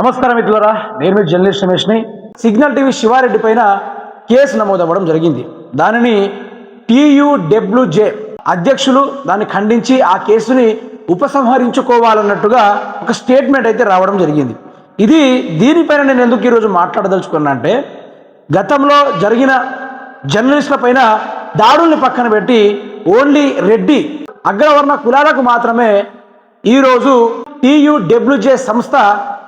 నమస్కారం మిత్రులరా. నేను మీ జర్నలిస్ట్ రమేష్ని. సిగ్నల్ టీవీ శివారెడ్డి పైన శివారెడ్డి పైన కేసు నమోదవ్వడం జరిగింది. దానిని టీయూడబ్ల్యూజే అధ్యక్షులు దాన్ని ఖండించి ఆ కేసుని ఉపసంహరించుకోవాలన్నట్టుగా ఒక స్టేట్మెంట్ అయితే రావడం జరిగింది. ఇది దీనిపైన నేను ఎందుకు ఈరోజు మాట్లాడదలుచుకున్నా అంటే గతంలో జరిగిన జర్నలిస్టుల పైన దాడుల్ని పక్కన పెట్టి ఓన్లీ రెడ్డి అగ్రవర్ణ కులాలకు మాత్రమే ఈరోజు టీయూడబ్ల్యూజే సంస్థ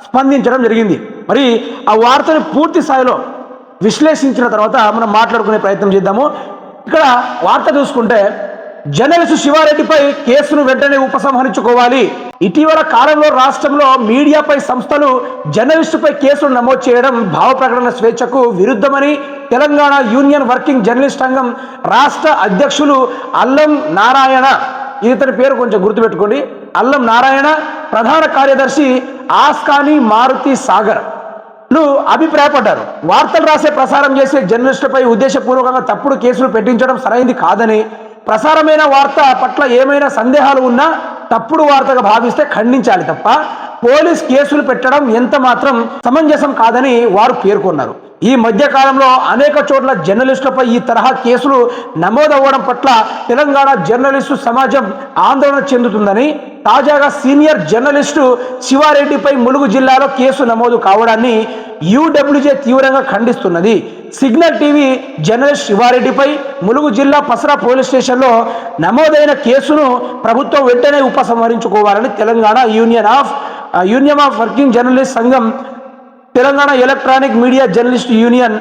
స్పందించడం జరిగింది. మరి ఆ వార్తని పూర్తి స్థాయిలో విశ్లేషించిన తర్వాత మనం మాట్లాడుకునే ప్రయత్నం చేద్దాము. ఇక్కడ వార్త చూసుకుంటే జర్నలిస్టు శివారెడ్డిపై కేసును వెంటనే ఉపసంహరించుకోవాలి. ఇటీవల కాలంలో రాష్ట్రంలో మీడియాపై సంస్థలు జర్నలిస్టుపై కేసులు నమోదు చేయడం భావ ప్రకటన స్వేచ్ఛకు విరుద్ధమని తెలంగాణ యూనియన్ వర్కింగ్ జర్నలిస్ట్ సంఘం రాష్ట్ర అధ్యక్షులు అల్లం నారాయణ ఇతని పేరు కొంచెం గుర్తుపెట్టుకోండి. అల్లం నారాయణ ప్రధాన కార్యదర్శి ఆస్కాని మారుతి సాగర్. లు అభిప్రాయపడ్డారు. వార్తలు రాసే ప్రసారం చేసే జర్నలిస్టుపై ఉద్దేశపూర్వకంగా తప్పుడు కేసులు పెట్టించడం సరైంది కాదని ప్రసారమైన వార్త పట్ల ఏమైనా సందేహాలు ఉన్నా తప్పుడు వార్తగా భావిస్తే ఖండించాలి తప్ప పోలీస్ కేసులు పెట్టడం ఎంత మాత్రం సమంజసం కాదని వారు పేర్కొన్నారు. ఈ మధ్య కాలంలో అనేక చోట్ల జర్నలిస్టులపై ఈ తరహా కేసులు నమోదవ్వడం పట్ల తెలంగాణ జర్నలిస్టు సమాజం ఆందోళన చెందుతుందని తాజాగా సీనియర్ జర్నలిస్టు శివారెడ్డిపై ములుగు జిల్లాలో కేసు నమోదు కావడాన్ని యూడబ్ల్యూజే తీవ్రంగా ఖండిస్తున్నది. సిగ్నల్ టీవీ జర్నలిస్ట్ శివారెడ్డిపై ములుగు జిల్లా పసరా పోలీస్ స్టేషన్లో నమోదైన కేసును ప్రభుత్వం వెంటనే ఉపసంహరించుకోవాలని Telangana union of union of working journalist సంఘం Telangana electronic media journalist union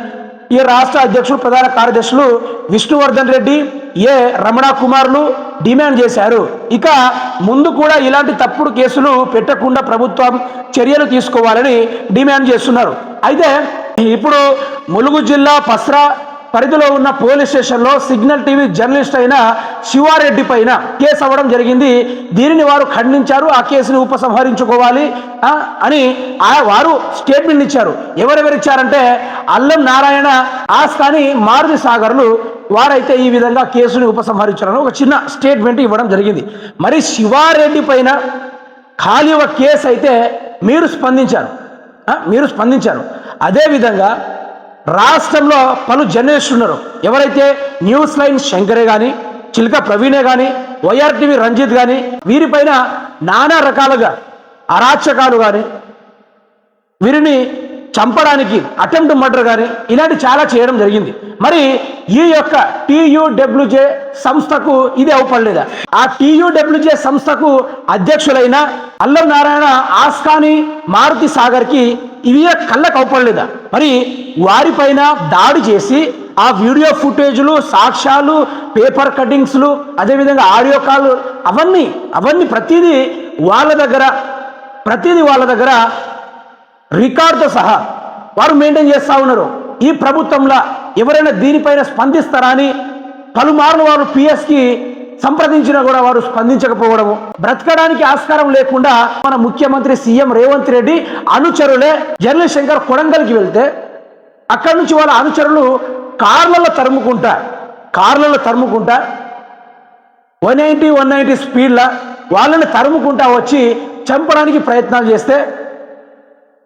ఈ రాష్ట్ర అధ్యక్షుడు ప్రధాన కార్యదర్శులు విష్ణువర్ధన్ రెడ్డి ఏ రమణ కుమార్లు డిమాండ్ చేశారు. ఇక ముందు కూడా ఇలాంటి తప్పుడు కేసులు పెట్టకుండా ప్రభుత్వం చర్యలు తీసుకోవాలని డిమాండ్ చేస్తున్నారు. అయితే ఇప్పుడు ములుగు జిల్లా పస్రా పరిధిలో ఉన్న పోలీస్ స్టేషన్లో సిగ్నల్ టీవీ జర్నలిస్ట్ అయిన శివారెడ్డి పైన కేసు అవ్వడం జరిగింది. దీనిని వారు ఖండించారు. ఆ కేసుని ఉపసంహరించుకోవాలి అని వారు స్టేట్మెంట్ ఇచ్చారు. ఎవరెవరిచ్చారంటే అల్లం నారాయణ ఆస్థాని మారుతి సాగర్లు వారైతే ఈ విధంగా కేసుని ఉపసంహరించారని ఒక చిన్న స్టేట్మెంట్ ఇవ్వడం జరిగింది. మరి శివారెడ్డి పైన ఖాళీ ఒక కేసు అయితే మీరు స్పందించారు. మీరు స్పందించారు. అదేవిధంగా రాష్ట్రంలో పలు జర్నలిస్టులు ఉన్నారు. ఎవరైతే న్యూస్ లైన్ శంకరే కానీ చిలక ప్రవీణే కానీ వైఆర్టీవీ రంజిత్ కానీ వీరిపైన నానా రకాలుగా అరాచకాలు కానీ వీరిని చంపడానికి అటెంప్ట్ మర్డర్ కానీ ఇలాంటి చాలా చేయడం జరిగింది. మరి ఈ యొక్క టీయూడబ్ల్యూజే సంస్థకు ఇది అవపడలేదా? ఆ టీయూడబ్ల్యూజే సంస్థకు అధ్యక్షులైన అల్లం నారాయణ ఆస్కాని మారుతి సాగర్కి ఇవి కళ్ళకు అవపడలేదా మరి వారిపైన దాడి చేసి ఆ వీడియో ఫుటేజ్లు సాక్ష్యాలు పేపర్ కటింగ్స్లు అదేవిధంగా ఆడియో కాల్ అవన్నీ అవన్నీ ప్రతిదీ వాళ్ళ దగ్గర ప్రతిదీ వాళ్ళ దగ్గర రికార్డుతో సహా వారు మెయింటైన్ చేస్తూ ఉన్నారు. ఈ ప్రభుత్వంలో ఎవరైనా దీనిపైన స్పందిస్తారా అని పలుమార్లు వారు పిఎస్కి సంప్రదించినా కూడా వారు స్పందించకపోవడము. బ్రతకడానికి ఆస్కారం లేకుండా మన ముఖ్యమంత్రి సీఎం రేవంత్ రెడ్డి అనుచరులే జర్ల శంకర్ కొడంగల్కి వెళ్తే అక్కడి నుంచి వాళ్ళ అనుచరులు కార్లలో తరుముకుంటా కార్లలో తరుముకుంటా వన్ నైంటీ వన్ నైంటీ స్పీడ్లో వాళ్ళని తరుముకుంటా వచ్చి చంపడానికి ప్రయత్నాలు చేస్తే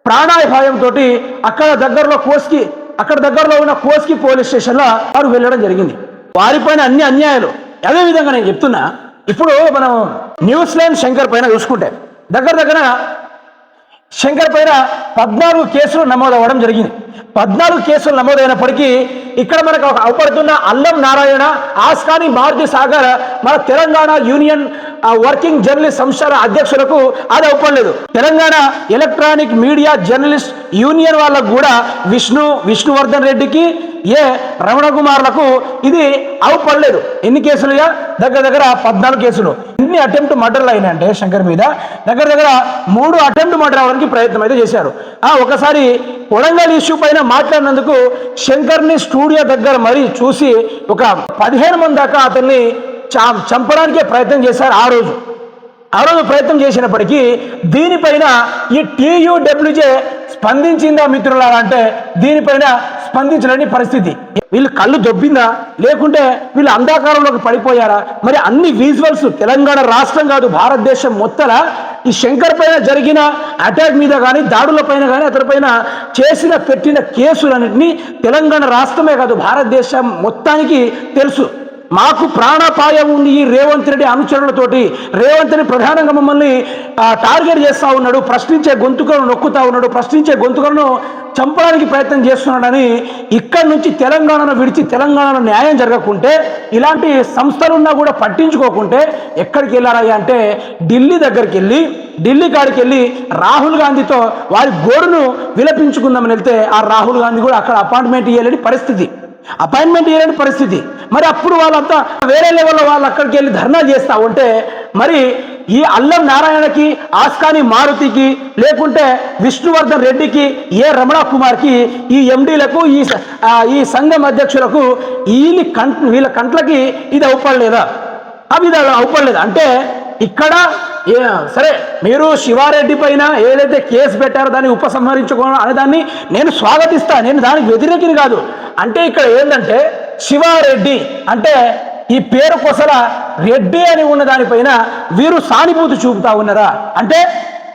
ప్రాణాయభాయంతో అక్కడ దగ్గరలో కోస్కి అక్కడ దగ్గరలో ఉన్న కోస్కి పోలీస్ స్టేషన్లో వారు వెళ్ళడం జరిగింది. వారిపైన అన్ని అన్యాయాలు అదే విధంగా నేను చెప్తున్నా ఇప్పుడు మనం న్యూజిలాండ్ శంకర్ పైన చూసుకుంటే దగ్గర దగ్గర శంకర్ పైన పద్నాలుగు కేసులు నమోదవ్వడం జరిగింది. పద్నాలుగు కేసులు నమోదైనప్పటికీ ఇక్కడ మనకు అవపడుతున్న అల్లం నారాయణ ఆస్కాని మారుతి సాగర్ మన తెలంగాణ యూనియన్ వర్కింగ్ జర్నలిస్ట్ సంస్థల అధ్యక్షులకు అది అవపడలేదు. Telangana electronic media journalist union వాళ్ళకు కూడా విష్ణు విష్ణువర్ధన్ రెడ్డికి ఏ రమణ కుమార్లకు ఇది అవపడలేదు. ఎన్ని కేసులుగా దగ్గర దగ్గర పద్నాలుగు కేసులు. ఎన్ని అటెంప్ట్ మర్డర్లు అయినాయంటే శంకర్ మీద దగ్గర దగ్గర మూడు అటెంప్ట్ మర్డర్ అవ్వడానికి ప్రయత్నం అయితే చేశారు. ఆ ఒకసారి కొడంగల్ ఇష్యూ పైన మాట్లాడినందుకు శంకర్ని స్టూడియో దగ్గర మరీ చూసి ఒక పదిహేను మంది దాకా అతన్ని చా- చంపడానికే ప్రయత్నం చేశారు ఆ రోజు. ఆ రోజు ప్రయత్నం చేసినప్పటికీ దీనిపైన ఈ టీయూడబ్ల్యూజే స్పందించిందా మిత్రులారా అంటే దీనిపైన స్పందించలేని పరిస్థితి. వీళ్ళు కళ్ళు దొబ్బిందా? లేకుంటే వీళ్ళు అంధాకారంలోకి పడిపోయారా? మరి అన్ని విజువల్స్ తెలంగాణ రాష్ట్రం కాదు భారతదేశం మొత్తల ఈ శంకర్ పైన జరిగిన అటాక్ మీద కానీ దాడుల పైన కానీ అతనిపైన చేసిన పెట్టిన కేసులన్నింటినీ తెలంగాణ రాష్ట్రమే కాదు భారతదేశం మొత్తానికి తెలుసు. మాకు ప్రాణాపాయం ఉంది ఈ రేవంత్ రెడ్డి అనుచరులతోటి. రేవంత్ రెడ్డి ప్రధానంగా మమ్మల్ని టార్గెట్ చేస్తూ ఉన్నాడు ప్రశ్నించే గొంతుకలను నొక్కుతూ ఉన్నాడు ప్రశ్నించే గొంతుకలను చంపడానికి ప్రయత్నం చేస్తున్నాడని ఇక్కడి నుంచి తెలంగాణను విడిచి తెలంగాణలో న్యాయం జరగకుంటే ఇలాంటి సంస్థలున్నా కూడా పట్టించుకోకుంటే ఎక్కడికి వెళ్ళారయ్యా అంటే ఢిల్లీ దగ్గరికి వెళ్ళి ఢిల్లీ కాడికి వెళ్ళి రాహుల్ గాంధీతో వారి గోడును విలపించుకుందామని వెళ్తే ఆ రాహుల్ గాంధీ కూడా అక్కడ అపాయింట్మెంట్ ఇవ్వలేని పరిస్థితి. అపాయింట్మెంట్ ఇవ్వలేని పరిస్థితి. మరి అప్పుడు వాళ్ళంతా వేరే లెవెల్లో వాళ్ళు అక్కడికి వెళ్ళి ధర్నా చేస్తా ఉంటే మరి ఈ అల్లం నారాయణకి ఆస్కాని మారుతికి లేకుంటే విష్ణువర్ధన్ రెడ్డికి ఏ రమణ కుమార్కి ఈ ఎండీలకు ఈ ఈ సంఘం అధ్యక్షులకు వీళ్ళ కంట్ వీళ్ళ కంట్లకి ఇది అవుపడలేదా? అవి ఇది అవుపడలేదు. అంటే ఇక్కడ సరే మీరు శివారెడ్డి పైన ఏదైతే కేసు పెట్టారో దాన్ని ఉపసంహరించుకోవడం అనే దాన్ని నేను స్వాగతిస్తా నేను దానికి వ్యతిరేకిని కాదు. అంటే ఇక్కడ ఏంటంటే శివారెడ్డి అంటే ఈ పేరు కొసల రెడ్డి అని ఉన్న దానిపైన వీరు సానుభూతి చూపుతా ఉన్నారా? అంటే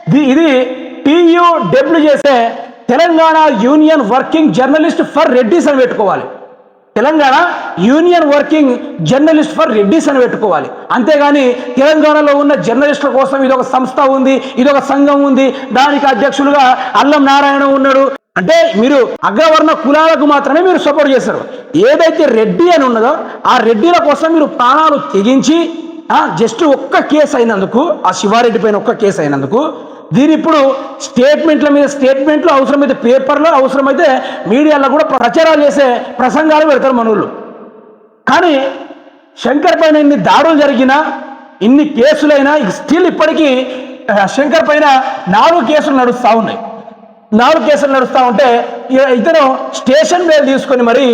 ఇది- ఇది టీయూ డబ్ల్యూ చేసే Telangana union working journalist for Reddys అని పెట్టుకోవాలి. Telangana union working journalist for Reddys అని పెట్టుకోవాలి. అంతేగాని తెలంగాణలో ఉన్న జర్నలిస్టుల కోసం ఇదొక సంస్థ ఉంది ఇదొక సంఘం ఉంది దానికి అధ్యక్షులుగా అల్లం నారాయణ ఉన్నాడు. అంటే మీరు అగ్రవర్ణ కులాలకు మాత్రమే మీరు సపోర్ట్ చేశారు. ఏదైతే రెడ్డి అని ఉన్నదో ఆ రెడ్డిల కోసం మీరు ప్రాణాలు తెగించి జస్ట్ ఒక్క కేసు అయినందుకు ఆ శివారెడ్డి పైన ఒక్క కేసు అయినందుకు దీని ఇప్పుడు స్టేట్మెంట్ల మీద స్టేట్మెంట్లు అవసరమైతే పేపర్లో అవసరమైతే మీడియాలో కూడా ప్రచారాలు చేసే ప్రసంగాలు పెడతారు మనోళ్ళు. కానీ శంకర్ పైన ఇన్ని దాడులు జరిగినా ఇన్ని కేసులైనా స్టిల్ ఇప్పటికీ శంకర్ పైన నాలుగు కేసులు నడుస్తూ ఉన్నాయి. నాలుగు కేసులు నడుస్తూ ఉంటే ఇతను స్టేషన్ బెయిల్ తీసుకొని మరి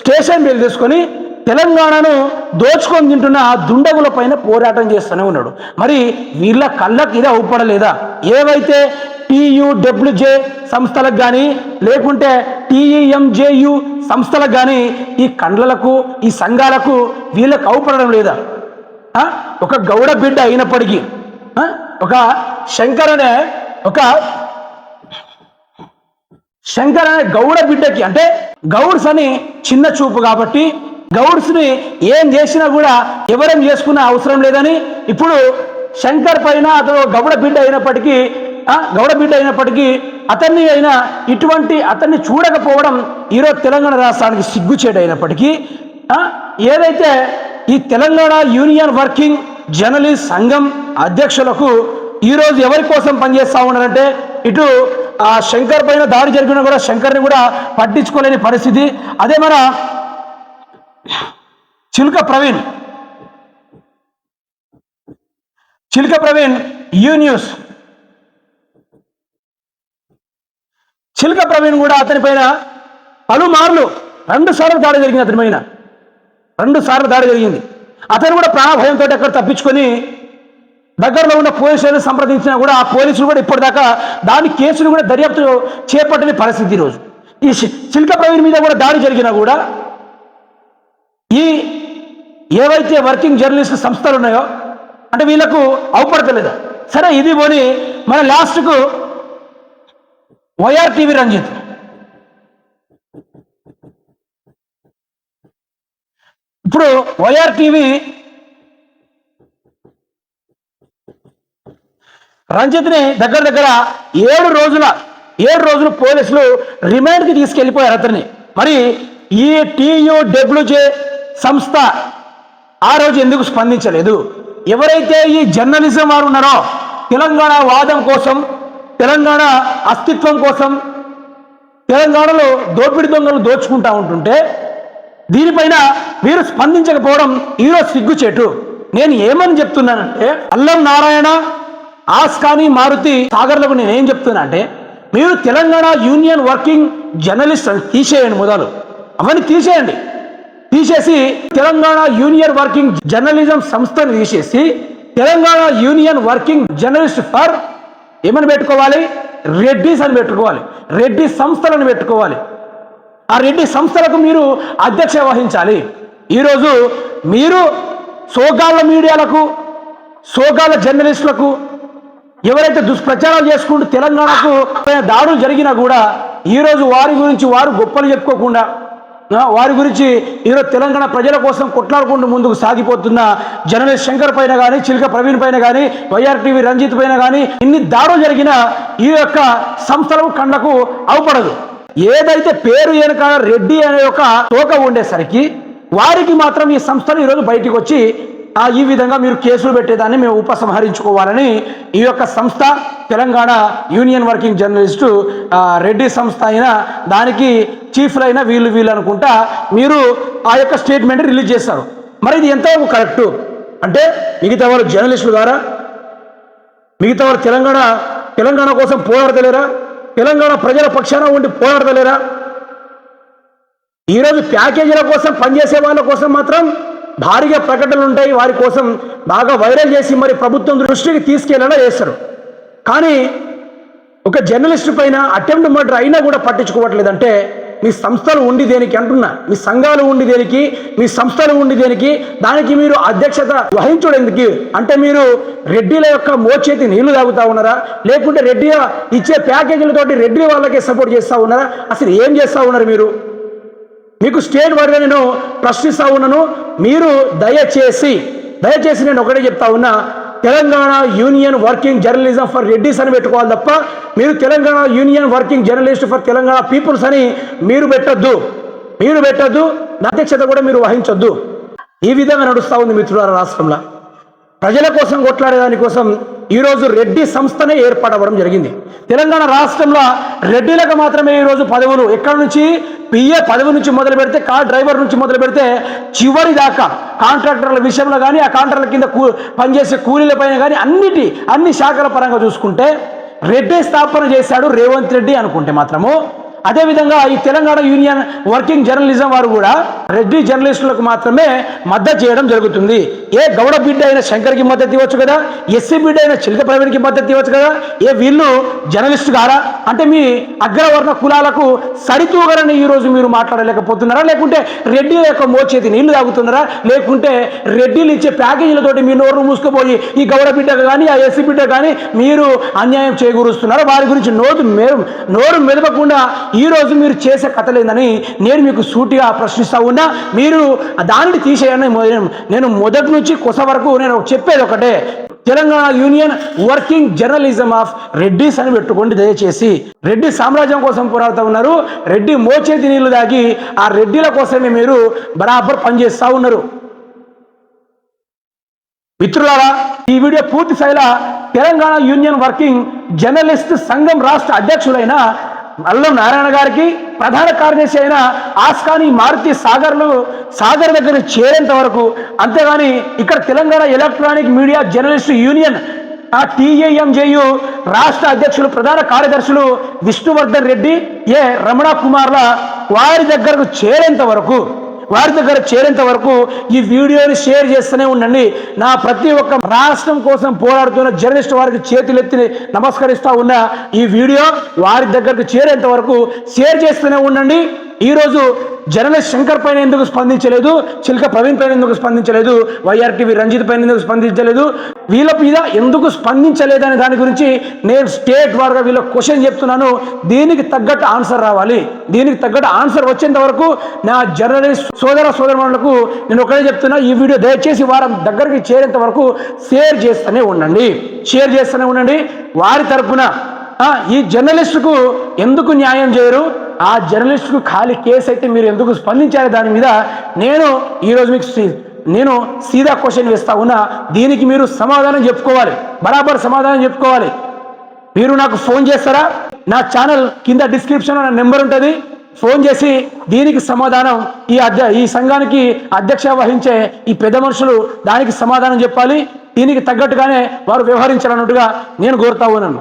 స్టేషన్ బెయిల్ తీసుకొని తెలంగాణను దోచుకొని తింటున్న ఆ దుండగుల పైన పోరాటం చేస్తూనే ఉన్నాడు. మరి వీళ్ళ కళ్ళకి ఇది అవుపడలేదా? ఏవైతే టీయూడబ్ల్యూజే సంస్థలకు కానీ లేకుంటే టీఈఎంజేయు సంస్థలకు కానీ ఈ కండ్లకు ఈ సంఘాలకు వీళ్ళకి అవుపడడం లేదా? ఒక గౌడ బిడ్డ అయినప్పటికీ ఒక శంకర్ అనే ఒక శంకర్ అనే గౌడ బిడ్డకి అంటే గౌడ్స్ అని చిన్న చూపు కాబట్టి గౌడ్స్ని ఏం చేసినా కూడా ఎవరేం చేసుకునే అవసరం లేదని ఇప్పుడు శంకర్ పైన అతను గౌడ బిడ్డ అయినప్పటికీ గౌడ బిడ్డ అయినప్పటికీ అతన్ని అయినా ఇటువంటి అతన్ని చూడకపోవడం ఈరోజు తెలంగాణ రాష్ట్రానికి సిగ్గుచేటు అయినప్పటికీ ఏదైతే ఈ తెలంగాణ యూనియన్ వర్కింగ్ జర్నలిస్ట్ సంఘం అధ్యక్షులకు ఈరోజు ఎవరి కోసం పనిచేస్తా ఉన్నారంటే ఇటు ఆ శంకర్ పైన దాడి జరిగినా కూడా శంకర్ని కూడా పట్టించుకోలేని పరిస్థితి. అదే మన చిలుక ప్రవీణ్. చిలుక ప్రవీణ్ యూ న్యూస్. చిలుక ప్రవీణ్ కూడా అతని పైన పలుమార్లు రెండు సార్లు దాడి జరిగింది అతని పైన. రెండు సార్లు దాడి జరిగింది. అతను కూడా ప్రాణభయంతో అక్కడ తప్పించుకొని దగ్గరలో ఉన్న పోలీసులను సంప్రదించినా కూడా ఆ పోలీసులు కూడా ఇప్పటిదాకా దాని కేసులు కూడా దర్యాప్తు చేపట్టని పరిస్థితి ఈరోజు. ఈ శి- చిల్క ప్రవీణ్ మీద కూడా దాడి జరిగినా కూడా ఈ ఏవైతే వర్కింగ్ జర్నలిస్ట్ సంస్థలు ఉన్నాయో అంటే వీళ్ళకు అవపడతలేదు. సరే ఇది పోని మన లాస్ట్కు వైఆర్ టీవీ రంజిత్ ఇప్పుడు వైఆర్ టీవీ రంజిత్ని దగ్గర దగ్గర ఏడు రోజుల ఏడు రోజులు పోలీసులు రిమాండ్కి తీసుకెళ్ళిపోయారు అతన్ని. మరి ఈ టీయూడబ్ల్యూజే సంస్థ ఆ రోజు ఎందుకు స్పందించలేదు? ఎవరైతే ఈ జర్నలిజం వారు ఉన్నారో తెలంగాణ వాదం కోసం తెలంగాణ అస్తిత్వం కోసం తెలంగాణలో దోపిడి దొంగలు దోచుకుంటా ఉంటుంటే దీనిపైన మీరు స్పందించకపోవడం ఈరోజు సిగ్గుచేటు. నేను ఏమని చెప్తున్నానంటే అల్లం నారాయణ ఆస్కాని మారుతి సాగర్లకు నేను ఏం చెప్తున్నా అంటే మీరు తెలంగాణ యూనియన్ వర్కింగ్ జర్నలిస్ట్ అని తీసేయండి మొదలు. అవన్నీ తీసేయండి. తీసేసి తెలంగాణ యూనియన్ వర్కింగ్ జర్నలిజం సంస్థను తీసేసి Telangana union working journalist for ఏమని పెట్టుకోవాలి? రెడ్డిస్ అని పెట్టుకోవాలి. రెడ్డి సంస్థలను పెట్టుకోవాలి. ఆ రెడ్డి సంస్థలకు మీరు అధ్యక్ష వహించాలి. ఈరోజు మీరు సోగాళ్ళ మీడియాలకు సోగాళ్ళ జర్నలిస్టులకు ఎవరైతే దుష్ప్రచారం చేసుకుంటూ తెలంగాణకు దాడులు జరిగినా కూడా ఈరోజు వారి గురించి వారు గొప్పలు చెప్పుకోకుండా వారి గురించి ఈరోజు తెలంగాణ ప్రజల కోసం కొట్లాడుకుంటూ ముందుకు సాగిపోతున్న జర్నలిస్ట్ శంకర్ పైన కానీ చిలక ప్రవీణ్ పైన కానీ వైఆర్ టీవీ రంజిత్ పైన కానీ ఇన్ని దాడులు జరిగిన ఈ యొక్క సంస్థలకు కండకు అవపడదు ఏదైతే పేరు వెనుక రెడ్డి అనే ఒక తోక ఉండేసరికి వారికి మాత్రం ఈ సంస్థలు ఈరోజు బయటికి వచ్చి ఆ, ఈ విధంగా మీరు కేసులు పెట్టేదాన్ని మేము ఉపసంహరించుకోవాలని ఈ యొక్క సంస్థ Telangana union working journalist Reddy సంస్థ అయినా దానికి చీఫ్లు అయినా వీళ్ళు వీళ్ళు అనుకుంటా మీరు ఆ యొక్క స్టేట్మెంట్ రిలీజ్ చేస్తారు. మరి ఇది ఎంతవరకు కరెక్టు? అంటే మిగతా వాళ్ళు జర్నలిస్టులు ద్వారా మిగతా వారు తెలంగాణ తెలంగాణ కోసం పోరాడతలేరా? తెలంగాణ ప్రజల పక్షాన ఉండి పోరాడతలేరా? ఈరోజు ప్యాకేజీల కోసం పనిచేసే వాళ్ళ కోసం మాత్రం భారీగా ప్రకటనలు ఉంటాయి. వారి కోసం బాగా వైరల్ చేసి మరి ప్రభుత్వం దృష్టికి తీసుకెళ్ళేలా చేస్తారు. కానీ ఒక జర్నలిస్ట్ పైన అటెంప్ట్ మర్డర్ అయినా కూడా పట్టించుకోవట్లేదంటే మీ సంస్థలు ఉండి దేనికి అంటున్నా? మీ సంఘాలు ఉండి దేనికి? మీ సంస్థలు ఉండి దేనికి? దానికి మీరు అధ్యక్షత వహించడానికి అంటే మీరు రెడ్డిల యొక్క మోచేతి నీళ్ళు తాగుతా ఉన్నారా? లేకుంటే రెడ్డి ఇచ్చే ప్యాకేజీలతోటి రెడ్డి వాళ్ళకే సపోర్ట్ చేస్తా ఉన్నారా? అసలు ఏం చేస్తా ఉన్నారు మీరు? మీకు స్టేట్ వారిగా నేను ప్రశ్నిస్తా ఉన్నాను. మీరు దయచేసి దయచేసి నేను ఒకటే చెప్తా ఉన్నా. Telangana union working journalism for Reddys అని పెట్టుకోవాలి తప్ప మీరు Telangana union working journalist for Telangana peoples అని మీరు పెట్టొద్దు. మీరు పెట్టొద్దు అధ్యక్షత కూడా మీరు వహించొద్దు. ఈ విధంగా నడుస్తూ ఉంది మిత్రులారా రాష్ట్రంలో. ప్రజల కోసం కొట్లాడే దానికోసం ఈరోజు రెడ్డి సంస్థనే ఏర్పడవడం జరిగింది. తెలంగాణ రాష్ట్రంలో రెడ్డిలకు మాత్రమే ఈరోజు పదవులు. ఎక్కడి నుంచి? పిఏ పదవి నుంచి మొదలు పెడితే కార్ డ్రైవర్ నుంచి మొదలు పెడితే చివరి దాకా కాంట్రాక్టర్ల విషయంలో కానీ ఆ కాంట్రాక్టర్ల కింద కూ పనిచేసే కూలీల పైన కానీ అన్నిటి అన్ని శాఖల పరంగా చూసుకుంటే రెడ్డి స్థాపన చేశాడు రేవంత్ రెడ్డి అనుకుంటే మాత్రము. అదేవిధంగా ఈ తెలంగాణ యూనియన్ వర్కింగ్ జర్నలిజం వారు కూడా రెడ్డి జర్నలిస్టులకు మాత్రమే మద్దతు చేయడం జరుగుతుంది. ఏ గౌడ బిడ్డ అయిన శంకర్కి మద్దతు ఇవ్వచ్చు కదా? ఎస్సీ బిడ్డ అయిన చిలక ప్రవీణ్కి మద్దతు ఇవ్వచ్చు కదా? ఏ వీళ్ళు జర్నలిస్ట్ గారా? అంటే మీ అగ్రవర్ణ కులాలకు సరితూగరని ఈరోజు మీరు మాట్లాడలేకపోతున్నారా? లేకుంటే రెడ్డిల యొక్క మోచేతి నీళ్ళు తాగుతున్నారా? లేకుంటే రెడ్డిలు ఇచ్చే ప్యాకేజీలతోటి మీ నోరు మూసుకుపోయి ఈ గౌడ బిడ్డకు కానీ ఆ ఎస్సీ బిడ్డ కానీ మీరు అన్యాయం చేకూరుస్తున్నారా? వారి గురించి నోరు మెరు నోరు మెదపకుండా ఈ రోజు మీరు చేసే కథలేందని నేను మీకు సూటిగా ప్రశ్నిస్తా ఉన్నా. మీరు దానిని తీసేయని నేను మొదటి నుంచి కొస వరకు నేను చెప్పేది ఒకటే. Telangana union working journalism of Reddys అని పెట్టుకోండి దయచేసి. రెడ్డి సామ్రాజ్యం కోసం పోరాడుతూ ఉన్నారు. రెడ్డి మోచేతి నీళ్ళు దాగి ఆ రెడ్డిల కోసమే మీరు బరాబర్ పనిచేస్తూ ఉన్నారు. మిత్రులారా ఈ వీడియో పూర్తి స్థాయిలో తెలంగాణ యూనియన్ వర్కింగ్ జర్నలిస్ట్ సంఘం రాష్ట్ర అధ్యక్షులైన అల్లం నారాయణ గారికి ప్రధాన కార్యదర్శి అయిన ఆస్కాని మారుతి సాగర్లు సాగర్ దగ్గర చేరేంత వరకు. అంతేగాని ఇక్కడ Telangana electronic media journalist union ఆ టీఏఎంజేయు రాష్ట్ర అధ్యక్షులు ప్రధాన కార్యదర్శులు విష్ణువర్ధన్ రెడ్డి ఏ రమణ కుమార్ల వారి దగ్గరకు చేరేంత వరకు. వారి దగ్గర చేరేంత వరకు ఈ వీడియోని షేర్ చేస్తూనే ఉండండి. నా ప్రతి ఒక్క రాష్ట్రం కోసం పోరాడుతున్న జర్నలిస్ట్ వారికి చేతులెత్తి నమస్కరిస్తూ ఉన్న. ఈ వీడియో వారి దగ్గరకు చేరేంత వరకు షేర్ చేస్తూనే ఉండండి. ఈరోజు జర్నలిస్ట్ శంకర్ పైన ఎందుకు స్పందించలేదు? చిల్క ప్రవీణ్ పైన ఎందుకు స్పందించలేదు? వైఆర్ టీవీ రంజిత్ పైన ఎందుకు స్పందించలేదు? వీళ్ళ మీద ఎందుకు స్పందించలేదనే దాని గురించి నేను స్టేట్ వారుగా వీళ్ళ క్వశ్చన్ చెప్తున్నాను. దీనికి తగ్గట్టు ఆన్సర్ రావాలి. దీనికి తగ్గట్టు ఆన్సర్ వచ్చేంత వరకు నా జర్నలిస్ట్ సోదర సోదరులకు నేను ఒకటే చెప్తున్నా ఈ వీడియో దయచేసి వారం దగ్గరికి చేరేంత వరకు షేర్ చేస్తూనే ఉండండి. షేర్ చేస్తూనే ఉండండి. వారి తరఫున ఈ జర్నలిస్టుకు ఎందుకు న్యాయం చేయరు? ఆ జర్నలిస్టుకు ఖాళీ కేసు అయితే మీరు ఎందుకు స్పందించారు దాని మీద నేను ఈరోజు మీకు నేను సీదా క్వశ్చన్ వేస్తా ఉన్నా. దీనికి మీరు సమాధానం చెప్పుకోవాలి. బరాబర్ సమాధానం చెప్పుకోవాలి. మీరు నాకు ఫోన్ చేస్తారా? నా ఛానల్ కింద డిస్క్రిప్షన్లో నా నెంబర్ ఉంటుంది. ఫోన్ చేసి దీనికి సమాధానం ఈ అధ్య ఈ సంఘానికి అధ్యక్ష వహించే ఈ పెద్ద మనుషులు దానికి సమాధానం చెప్పాలి. దీనికి తగ్గట్టుగానే వారు వ్యవహరించాలన్నట్టుగా నేను కోరుతా ఉన్నాను.